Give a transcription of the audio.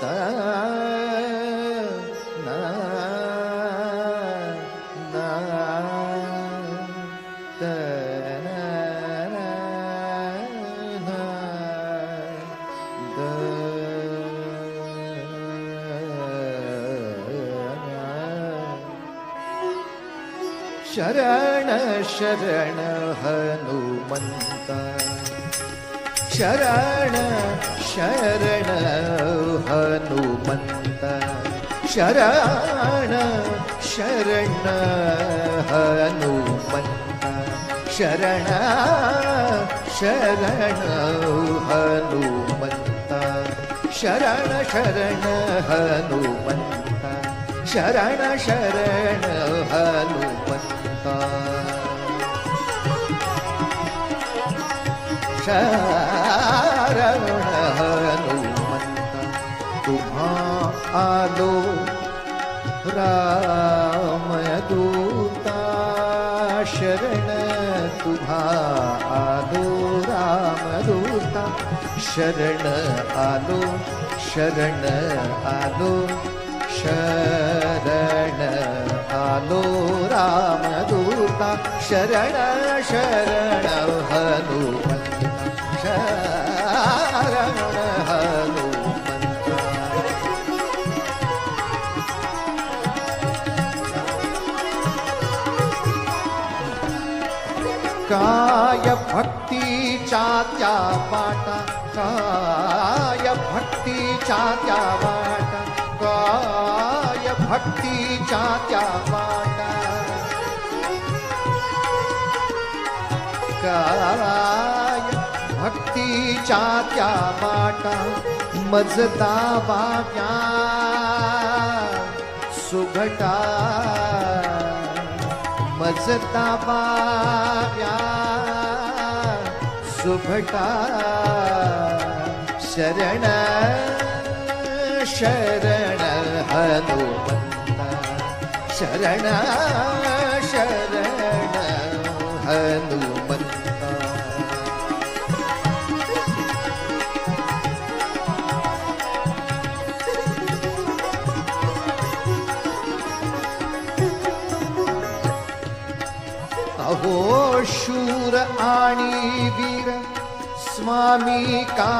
धा शरण शरण हनुमंता शरण शरण हनुमंता शरण शरण हनुमंता शरण शरण हनुमंता शरण शरण हनुमंता शरण शरण हनुमंता शरण हनुमंता तुम्हा आलो रामदूता शरण तुम्हा आलो रामदूता शरण आलो शरण आलो शरण आलो रामदूता शरण शरण हनुमंता शरण हनुमंता. काय भक्तीच्या त्या वाटा काय भक्तीच्या त्या वाटा काय भक्तीच्या त्या वाटा. काय भक्तीच्या त्या वाटा मजदा वाग्या सुघटा मजदा बाव्या सुभटा शरण शरण हनुमंत. शरण अहो शूर आणि वीर स्वामी का